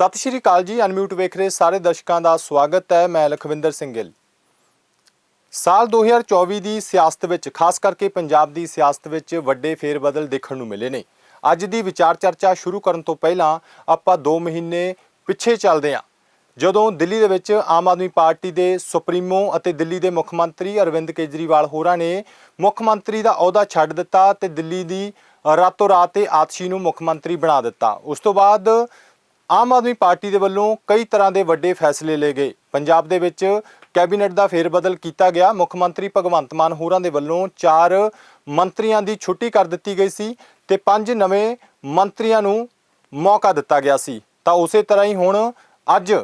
ਸਤਿ ਸ਼੍ਰੀ ਅਕਾਲ ਜੀ, ਅਨਮਿਊਟ ਵੇਖ ਰਹੇ ਸਾਰੇ ਦਰਸ਼ਕਾਂ ਦਾ ਸਵਾਗਤ ਹੈ, ਮੈਂ ਲਖਵਿੰਦਰ ਸਿੰਘ ਗਿੱਲ ਸਾਲ 2024 ਦੀ ਸਿਆਸਤ ਵਿੱਚ, ਖਾਸ ਕਰਕੇ ਪੰਜਾਬ ਦੀ ਸਿਆਸਤ ਵਿੱਚ ਵੱਡੇ ਫੇਰਬਦਲ ਦੇਖਣ ਨੂੰ ਮਿਲੇ ਨੇ। ਅੱਜ ਦੀ ਵਿਚਾਰ ਚਰਚਾ ਸ਼ੁਰੂ ਕਰਨ ਤੋਂ ਪਹਿਲਾਂ ਆਪਾਂ 2 ਮਹੀਨੇ ਪਿੱਛੇ ਚੱਲਦੇ ਹਾਂ। ਜਦੋਂ ਦਿੱਲੀ ਦੇ ਵਿੱਚ ਆਮ ਆਦਮੀ ਪਾਰਟੀ ਦੇ ਸੁਪਰੀਮੋ ਅਤੇ ਦਿੱਲੀ ਦੇ ਮੁੱਖ ਮੰਤਰੀ ਅਰਵਿੰਦ ਕੇਜਰੀਵਾਲ ਹੋਰਾਂ ਨੇ ਮੁੱਖ ਮੰਤਰੀ ਦਾ ਅਹੁਦਾ ਛੱਡ ਦਿੱਤਾ ਤੇ ਦਿੱਲੀ ਦੀ ਰਾਤੋਂ ਰਾਤ ਤੇ ਆਤਸ਼ੀ ਨੂੰ ਮੁੱਖ ਮੰਤਰੀ ਬਣਾ ਦਿੱਤਾ। ਉਸ ਤੋਂ ਬਾਅਦ ਆਮ ਆਦਮੀ ਪਾਰਟੀ ਦੇ ਵੱਲੋਂ ਕਈ ਤਰ੍ਹਾਂ ਦੇ ਵੱਡੇ ਫੈਸਲੇ ਲਏ ਗਏ। ਪੰਜਾਬ ਦੇ ਵਿੱਚ ਕੈਬਨਿਟ ਦਾ ਫੇਰਬਦਲ ਕੀਤਾ ਗਿਆ। ਮੁੱਖ ਮੰਤਰੀ ਭਗਵੰਤ ਮਾਨ ਹੋਰਾਂ ਦੇ ਵੱਲੋਂ ਚਾਰ ਮੰਤਰੀਆਂ ਦੀ ਛੁੱਟੀ ਕਰ ਦਿੱਤੀ ਗਈ ਸੀ ਤੇ ਪੰਜ ਨਵੇਂ ਮੰਤਰੀਆਂ ਨੂੰ ਮੌਕਾ ਦਿੱਤਾ ਗਿਆ ਸੀ। ਤਾਂ ਉਸੇ ਤਰ੍ਹਾਂ ਹੀ ਹੁਣ ਅੱਜ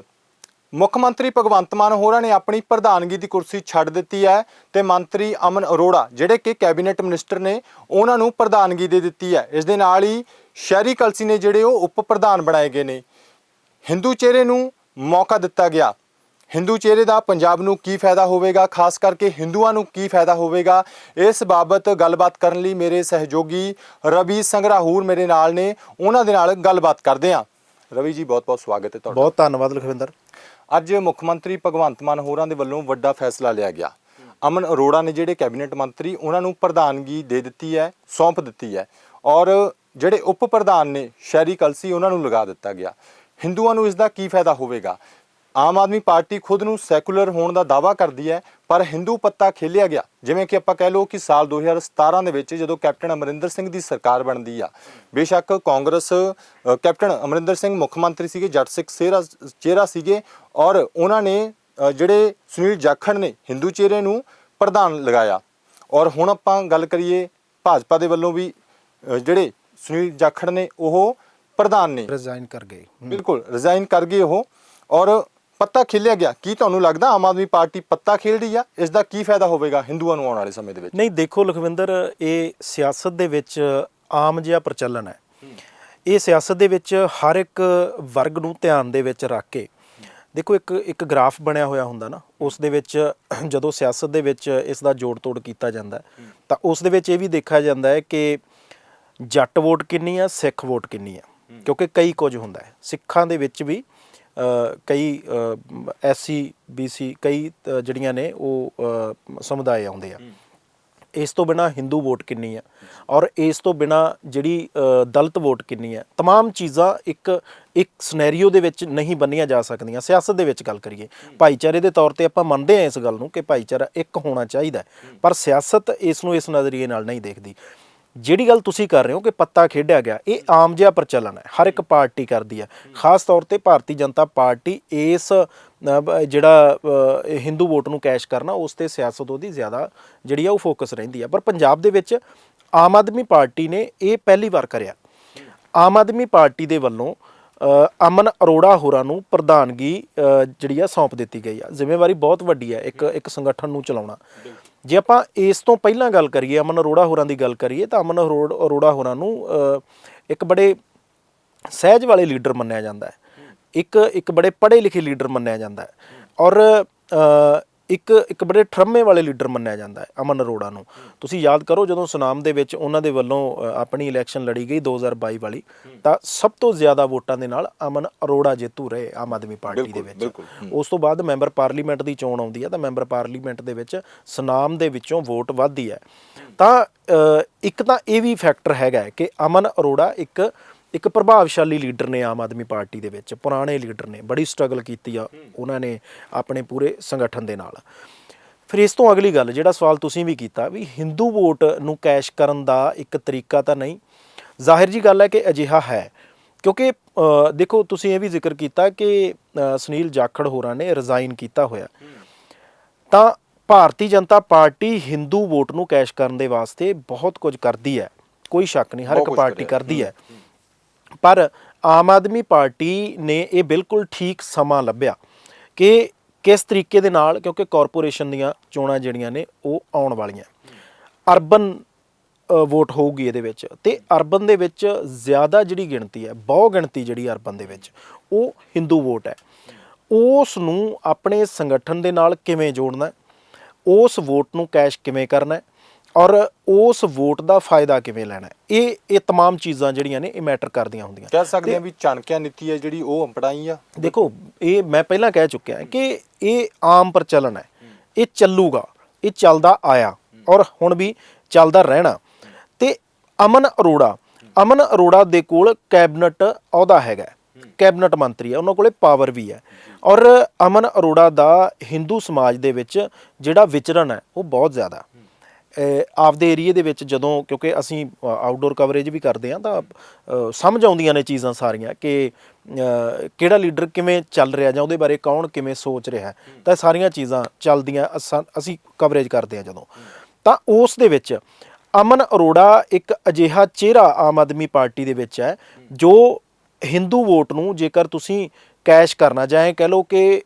ਮੁੱਖ ਮੰਤਰੀ ਭਗਵੰਤ ਮਾਨ ਹੋਰਾਂ ਨੇ ਆਪਣੀ ਪ੍ਰਧਾਨਗੀ ਦੀ ਕੁਰਸੀ ਛੱਡ ਦਿੱਤੀ ਹੈ ਤੇ ਮੰਤਰੀ ਅਮਨ ਅਰੋੜਾ, ਜਿਹੜੇ ਕਿ ਕੈਬਨਿਟ ਮਿਨਿਸਟਰ ਨੇ, ਉਹਨਾਂ ਨੂੰ ਪ੍ਰਧਾਨਗੀ ਦੇ ਦਿੱਤੀ ਹੈ। ਇਸ ਦੇ ਨਾਲ ਹੀ ਸ਼ਹਿਰੀ ਕਲਸੀ ਨੇ ਜਿਹੜੇ ਉਹ ਉਪ ਪ੍ਰਧਾਨ ਬਣਾਏ ਗਏ ਨੇ। ਹਿੰਦੂ ਚਿਹਰੇ ਨੂੰ ਮੌਕਾ ਦਿੱਤਾ ਗਿਆ। ਹਿੰਦੂ ਚਿਹਰੇ ਦਾ ਪੰਜਾਬ ਨੂੰ ਕੀ ਫਾਇਦਾ ਹੋਵੇਗਾ? ਖਾਸ ਕਰਕੇ ਹਿੰਦੂਆਂ ਨੂੰ ਕੀ ਫਾਇਦਾ ਹੋਵੇਗਾ? ਇਸ ਬਾਬਤ ਗੱਲਬਾਤ ਕਰਨ ਲਈ ਮੇਰੇ ਸਹਿਯੋਗੀ ਰਵੀ ਸੰਗਰਾਹੂਰ ਮੇਰੇ ਨਾਲ ਨੇ। ਉਹਨਾਂ ਦੇ ਨਾਲ ਗੱਲਬਾਤ ਕਰਦੇ ਹਾਂ। ਰਵੀ ਜੀ ਬਹੁਤ ਬਹੁਤ ਸਵਾਗਤ ਹੈ ਤੁਹਾਡਾ। ਬਹੁਤ ਧੰਨਵਾਦ ਲਖਵਿੰਦਰ। ਅੱਜ ਮੁੱਖ ਮੰਤਰੀ ਭਗਵੰਤ ਮਾਨ ਹੋਰਾਂ ਦੇ ਵੱਲੋਂ ਵੱਡਾ ਫੈਸਲਾ ਲਿਆ ਗਿਆ। ਅਮਨ ਅਰੋੜਾ ਨੇ ਜਿਹੜੇ ਕੈਬਨਿਟ ਮੰਤਰੀ ਉਹਨਾਂ ਨੂੰ ਪ੍ਰਧਾਨਗੀ ਦੇ ਦਿੱਤੀ ਹੈ ਸੌਂਪ ਦਿੱਤੀ ਹੈ ਔਰ ਜਿਹੜੇ ਉਪ ਪ੍ਰਧਾਨ ਨੇ ਸ਼ਹਿਰੀ ਕਲਸੀ ਉਹਨਾਂ ਨੂੰ ਲਗਾ ਦਿੱਤਾ ਗਿਆ। ਹਿੰਦੂਆਂ ਨੂੰ ਇਸ ਦਾ ਕੀ ਫਾਇਦਾ ਹੋਵੇਗਾ? ਆਮ ਆਦਮੀ ਪਾਰਟੀ ਖੁਦ ਨੂੰ ਸੈਕੂਲਰ ਹੋਣ ਦਾ ਦਾਵਾ ਕਰਦੀ ਹੈ, ਪਰ ਹਿੰਦੂ ਪੱਤਾ ਖੇਲਿਆ ਗਿਆ। ਜਿਵੇਂ ਕਿ ਆਪਾਂ ਕਹਿ ਲਓ ਕਿ ਸਾਲ 2017 ਦੇ ਵਿੱਚ ਜਦੋਂ ਕੈਪਟਨ ਅਮਰਿੰਦਰ ਸਿੰਘ ਦੀ ਸਰਕਾਰ ਬਣਦੀ ਆ, ਬੇਸ਼ੱਕ ਕਾਂਗਰਸ ਕੈਪਟਨ ਅਮਰਿੰਦਰ ਸਿੰਘ ਮੁੱਖ ਮੰਤਰੀ ਸੀਗੇ, ਜੱਟ ਸਿੱਖ ਚਿਹਰਾ ਚਿਹਰਾ ਸੀਗੇ, ਔਰ ਉਹਨਾਂ ਨੇ ਜਿਹੜੇ ਸੁਨੀਲ ਜਾਖੜ ਨੇ, ਹਿੰਦੂ ਚਿਹਰੇ ਨੂੰ ਪ੍ਰਧਾਨ ਲਗਾਇਆ। ਔਰ ਹੁਣ ਆਪਾਂ ਗੱਲ ਕਰੀਏ ਭਾਜਪਾ ਦੇ ਵੱਲੋਂ ਵੀ ਜਿਹੜੇ ਸੁਨੀਲ ਜਾਖੜ ਨੇ, ਉਹ ਪ੍ਰਧਾਨ ਨੇ। ਰਿਜ਼ਾਈਨ ਕਰ ਗਏ। ਬਿਲਕੁਲ ਰਿਜ਼ਾਈਨ ਕਰ ਗਏ ਉਹ ਔਰ ਪੱਤਾ ਖੇਲਿਆ ਗਿਆ। ਕੀ ਤੁਹਾਨੂੰ ਲੱਗਦਾ ਆਮ ਆਦਮੀ ਪਾਰਟੀ ਪੱਤਾ ਖੇਲ ਰਹੀ ਆ? ਇਸ ਦਾ ਕੀ ਫਾਇਦਾ ਹੋਵੇਗਾ ਹਿੰਦੂਆਂ ਨੂੰ ਆਉਣ ਵਾਲੇ ਸਮੇਂ ਦੇ ਵਿੱਚ? ਨਹੀਂ ਦੇਖੋ ਲਖਵਿੰਦਰ ਇਹ ਸਿਆਸਤ ਦੇ ਵਿੱਚ ਆਮ ਜਿਹਾ ਪ੍ਰਚਲਨ ਹੈ। ਇਹ ਸਿਆਸਤ ਦੇ ਵਿੱਚ ਹਰ ਇੱਕ ਵਰਗ ਨੂੰ ਧਿਆਨ ਦੇ ਵਿੱਚ ਰੱਖ ਕੇ ਦੇਖੋ ਇੱਕ ਇੱਕ ਗ੍ਰਾਫ ਬਣਿਆ ਹੋਇਆ ਹੁੰਦਾ ਨਾ ਉਸ ਦੇ ਵਿੱਚ ਜਦੋਂ ਸਿਆਸਤ ਦੇ ਵਿੱਚ ਇਸ ਦਾ ਜੋੜ ਤੋੜ ਕੀਤਾ ਜਾਂਦਾ ਤਾਂ ਉਸ ਦੇ ਵਿੱਚ ਇਹ ਵੀ ਦੇਖਿਆ ਜਾਂਦਾ ਹੈ ਕਿ ਜੱਟ ਵੋਟ ਕਿੰਨੀ ਆ ਸਿੱਖ ਵੋਟ ਕਿੰਨੀ ਆ। ਕਿਉਂਕਿ ਕਈ ਕੁਝ ਹੁੰਦਾ ਹੈ ਸਿੱਖਾਂ ਦੇ ਵਿੱਚ ਵੀ ਅ, ਕਈ ਐਸਸੀ ਬੀਸੀ ਕਈ ਅ, ਜਿਹੜੀਆਂ ਨੇ ਉਹ ਅ, ਸਮੁਦਾਇ ਆਉਂਦੇ ਆ ਇਸ ਤੋਂ ਬਿਨਾ ਹਿੰਦੂ ਵੋਟ ਕਿੰਨੀ ਆ ਔਰ ਇਸ ਤੋਂ ਬਿਨਾ ਜਿਹੜੀ ਅ, ਦਲਿਤ ਵੋਟ ਕਿੰਨੀ ਆ तमाम ਚੀਜ਼ਾਂ ਇੱਕ ਇੱਕ ਸਿਨੈਰੀਓ ਦੇ ਵਿੱਚ ਨਹੀਂ ਬੰਨੀਆਂ ਜਾ ਸਕਦੀਆਂ ਸਿਆਸਤ ਦੇ ਵਿੱਚ ਗੱਲ ਕਰੀਏ ਭਾਈਚਾਰੇ ਦੇ ਤੌਰ ਤੇ ਆਪਾਂ ਮੰਨਦੇ ਹਾਂ ਇਸ ਗੱਲ ਨੂੰ ਕਿ ਭਾਈਚਾਰਾ ਇੱਕ ਹੋਣਾ ਚਾਹੀਦਾ ਹੈ। ਪਰ ਸਿਆਸਤ ਇਸ ਨੂੰ ਇਸ ਨਜ਼ਰੀਏ ਨਾਲ ਨਹੀਂ ਦੇਖਦੀ ਜਿਹੜੀ ਗੱਲ ਤੁਸੀਂ ਕਰ ਰਹੇ ਹੋ ਕਿ ਪੱਤਾ ਖੇਡਿਆ ਗਿਆ, ਇਹ ਆਮ ਜਿਹਾ ਪ੍ਰਚਲਨ ਹੈ, ਹਰ ਇੱਕ ਪਾਰਟੀ ਕਰਦੀ ਹੈ। ਖਾਸ ਤੌਰ ਤੇ ਭਾਰਤੀ ਜਨਤਾ ਪਾਰਟੀ ਇਸ ਜਿਹੜਾ ਹਿੰਦੂ ਵੋਟ ਨੂੰ ਕੈਸ਼ ਕਰਨਾ, ਉਸ ਤੇ ਸਿਆਸਤ ਉਹਦੀ ਜ਼ਿਆਦਾ ਜਿਹੜੀ ਆ ਉਹ ਫੋਕਸ ਰਹਿੰਦੀ ਆ। ਪਰ ਪੰਜਾਬ ਦੇ ਵਿੱਚ ਆਮ ਆਦਮੀ ਪਾਰਟੀ ਨੇ ਇਹ ਪਹਿਲੀ ਵਾਰ ਕਰਿਆ। ਆਮ ਆਦਮੀ ਪਾਰਟੀ ਦੇ ਵੱਲੋਂ ਅਮਨ ਅਰੋੜਾ ਹੋਰਾਂ ਨੂੰ ਪ੍ਰਧਾਨਗੀ ਜਿਹੜੀ ਆ ਸੌਂਪ ਦਿੱਤੀ ਗਈ ਆ। ਜ਼ਿੰਮੇਵਾਰੀ ਬਹੁਤ ਵੱਡੀ ਹੈ ਇੱਕ ਇੱਕ ਸੰਗਠਨ ਨੂੰ ਚਲਾਉਣਾ। ਜੇ ਆਪਾਂ ਇਸ ਤੋਂ ਪਹਿਲਾਂ ਗੱਲ ਕਰੀਏ, ਅਮਨ ਅਰੋੜਾ ਹੋਰਾਂ ਦੀ ਗੱਲ ਕਰੀਏ, ਤਾਂ ਅਮਨ ਅਰੋੜ- ਅਰੋੜਾ ਹੋਰਾਂ ਨੂੰ ਇੱਕ ਬੜੇ ਸਹਿਜ ਵਾਲੇ ਲੀਡਰ ਮੰਨਿਆ ਜਾਂਦਾ ਹੈ। ਇੱਕ ਇੱਕ ਬੜੇ ਪੜ੍ਹੇ ਲਿਖੇ ਲੀਡਰ ਮੰਨਿਆ ਜਾਂਦਾ ਹੈ। ਔਰ ਇੱਕ ਇੱਕ ਬੜੇ ਠਰਮੇ ਵਾਲੇ ਲੀਡਰ ਮੰਨਿਆ ਜਾਂਦਾ ਹੈ ਅਮਨ ਅਰੋੜਾ ਨੂੰ। ਤੁਸੀਂ ਯਾਦ ਕਰੋ ਜਦੋਂ ਸੁਨਾਮ ਦੇ ਵਿੱਚ ਉਹਨਾਂ ਦੇ ਵੱਲੋਂ ਆਪਣੀ ਇਲੈਕਸ਼ਨ ਲੜੀ ਗਈ 2022 ਵਾਲੀ ਤਾਂ ਸਭ ਤੋਂ ਜ਼ਿਆਦਾ ਵੋਟਾਂ ਦੇ ਨਾਲ ਅਮਨ ਅਰੋੜਾ ਜੇਤੂ ਰਹੇ ਆਮ ਆਦਮੀ ਪਾਰਟੀ ਦੇ ਵਿੱਚ। ਉਸ ਤੋਂ ਬਾਅਦ ਮੈਂਬਰ ਪਾਰਲੀਮੈਂਟ ਦੀ ਚੋਣ ਆਉਂਦੀ ਹੈ ਤਾਂ ਮੈਂਬਰ ਪਾਰਲੀਮੈਂਟ ਦੇ ਵਿੱਚ ਸੁਨਾਮ ਦੇ ਵਿੱਚੋਂ ਵੋਟ ਵੱਧਦੀ ਹੈ। ਤਾਂ ਇੱਕ ਤਾਂ ਇਹ ਵੀ ਫੈਕਟਰ ਹੈਗਾ ਕਿ ਅਮਨ ਅਰੋੜਾ ਇੱਕ ਇੱਕ ਪ੍ਰਭਾਵਸ਼ਾਲੀ ਲੀਡਰ ਨੇ ਆਮ ਆਦਮੀ ਪਾਰਟੀ ਦੇ ਵਿੱਚ ਪੁਰਾਣੇ ਲੀਡਰ ਨੇ ਬੜੀ ਸਟਰਗਲ ਕੀਤੀ ਆ ਉਹਨਾਂ ਨੇ ਆਪਣੇ ਪੂਰੇ ਸੰਗਠਨ ਦੇ ਨਾਲ। ਫਿਰ ਇਸ ਤੋਂ ਅਗਲੀ ਗੱਲ ਜਿਹੜਾ ਸਵਾਲ ਤੁਸੀਂ ਵੀ ਕੀਤਾ ਵੀ ਹਿੰਦੂ ਵੋਟ ਨੂੰ ਕੈਸ਼ ਕਰਨ ਦਾ ਇੱਕ ਤਰੀਕਾ ਤਾਂ ਨਹੀਂ ਜ਼ਾਹਿਰ ਜੀ ਗੱਲ ਹੈ ਕਿ ਅਜਿਹਾ ਹੈ। ਕਿਉਂਕਿ ਦੇਖੋ ਤੁਸੀਂ ਇਹ ਵੀ ਜ਼ਿਕਰ ਕੀਤਾ ਕਿ ਸੁਨੀਲ ਜਾਖੜ ਹੋਰਾਂ ਨੇ ਰਿਜ਼ਾਈਨ ਕੀਤਾ ਹੋਇਆ। ਤਾਂ ਭਾਰਤੀ ਜਨਤਾ ਪਾਰਟੀ ਹਿੰਦੂ ਵੋਟ ਨੂੰ ਕੈਸ਼ ਕਰਨ ਦੇ ਵਾਸਤੇ ਬਹੁਤ ਕੁਝ ਕਰਦੀ ਹੈ। ਕੋਈ ਸ਼ੱਕ ਨਹੀਂ ਹਰ ਇੱਕ ਪਾਰਟੀ। ਕਰਦੀ ਹੈ। ਪਰ ਆਮ ਆਦਮੀ ਪਾਰਟੀ ਨੇ ਇਹ ਬਿਲਕੁਲ ਠੀਕ ਸਮਾਂ ਲੱਭਿਆ ਕਿ ਕਿਸ ਤਰੀਕੇ ਦੇ ਨਾਲ, ਕਿਉਂਕਿ ਕਾਰਪੋਰੇਸ਼ਨ ਦੀਆਂ ਚੋਣਾਂ ਜਿਹੜੀਆਂ ਨੇ, ਉਹ ਆਉਣ ਵਾਲੀਆਂ। ਅਰਬਨ ਵੋਟ ਹੋਊਗੀ ਇਹਦੇ ਵਿੱਚ ਤੇ ਅਰਬਨ ਦੇ ਵਿੱਚ ਜ਼ਿਆਦਾ ਜਿਹੜੀ ਗਿਣਤੀ ਹੈ, ਬਹੁ ਗਿਣਤੀ ਜਿਹੜੀ ਅਰਬਨ ਦੇ ਵਿੱਚ, ਉਹ ਹਿੰਦੂ ਵੋਟ ਹੈ। ਉਸ ਨੂੰ ਆਪਣੇ ਸੰਗਠਨ ਦੇ ਨਾਲ ਕਿਵੇਂ ਜੋੜਨਾ ਉਸ ਵੋਟ ਨੂੰ ਕੈਸ਼ ਕਿਵੇਂ ਕਰਨਾ ਔਰ ਉਸ ਵੋਟ ਦਾ ਫਾਇਦਾ ਕਿਵੇਂ ਲੈਣਾ ਹੈ। ਇਹ ਇਹ तमाम ਚੀਜ਼ਾਂ ਜਿਹੜੀਆਂ ਨੇ ਇਹ ਮੈਟਰ ਕਰਦੀਆਂ ਹੁੰਦੀਆਂ ਕਹਿ ਸਕਦੇ ਹਾਂ ਵੀ ਚਾਣਕਿਆ ਨੀਤੀ ਹੈ ਜਿਹੜੀ ਉਹ ਅਪਣਾਈ ਆ ਦੇਖੋ ਇਹ ਮੈਂ ਪਹਿਲਾਂ ਕਹਿ ਚੁੱਕਿਆ ਕਿ ਇਹ ਆਮ ਪ੍ਰਚਲਨ ਹੈ ਇਹ ਚੱਲੂਗਾ ਇਹ ਚੱਲਦਾ ਆਇਆ ਔਰ ਹੁਣ ਵੀ ਚੱਲਦਾ ਰਹਿਣਾ ਤੇ ਅਮਨ ਅਰੋੜਾ ਅਮਨ ਅਰੋੜਾ ਦੇ ਕੋਲ ਕੈਬਨਟ ਅਹੁਦਾ ਹੈਗਾ ਕੈਬਨਟ ਮੰਤਰੀ ਹੈ ਉਹਨਾਂ ਕੋਲੇ ਪਾਵਰ ਵੀ ਹੈ ਔਰ ਅਮਨ ਅਰੋੜਾ ਦਾ ਹਿੰਦੂ ਸਮਾਜ ਦੇ ਵਿੱਚ ਜਿਹੜਾ ਵਿਚਰਨ ਹੈ ਉਹ ਬਹੁਤ ਜ਼ਿਆਦਾ ਅਹ ਆਪਦੇ ਏਰੀਏ ਦੇ ਵਿੱਚ ਜਦੋਂ, ਕਿਉਂਕਿ ਅਸੀਂ ਆਊਟਡੋਰ ਕਵਰੇਜ ਵੀ ਕਰਦੇ ਹਾਂ, ਤਾਂ ਸਮਝ ਆਉਂਦੀਆਂ ਨੇ ਚੀਜ਼ਾਂ ਸਾਰੀਆਂ ਕਿ ਕਿਹੜਾ ਲੀਡਰ ਕਿਵੇਂ ਚੱਲ ਰਿਹਾ ਜਾਂ ਉਹਦੇ ਬਾਰੇ ਕੌਣ ਕਿਵੇਂ ਸੋਚ ਰਿਹਾ ਤਾਂ ਇਹ ਸਾਰੀਆਂ ਚੀਜ਼ਾਂ ਚੱਲਦੀਆਂ, ਅਸਾਂ- ਅਸੀਂ ਕਵਰੇਜ ਕਰਦੇ ਹਾਂ ਜਦੋਂ। ਤਾਂ ਉਸ ਦੇ ਵਿੱਚ ਅਮਨ ਅਰੋੜਾ ਇੱਕ ਅਜਿਹਾ ਚਿਹਰਾ ਆਮ ਆਦਮੀ ਪਾਰਟੀ ਦੇ ਵਿੱਚ ਹੈ, ਜੋ ਹਿੰਦੂ ਵੋਟ ਨੂੰ ਜੇਕਰ ਤੁਸੀਂ ਕੈਸ਼ ਕਰਨਾ ਚਾਹੇ ਕਹਿ ਲਓ ਕਿ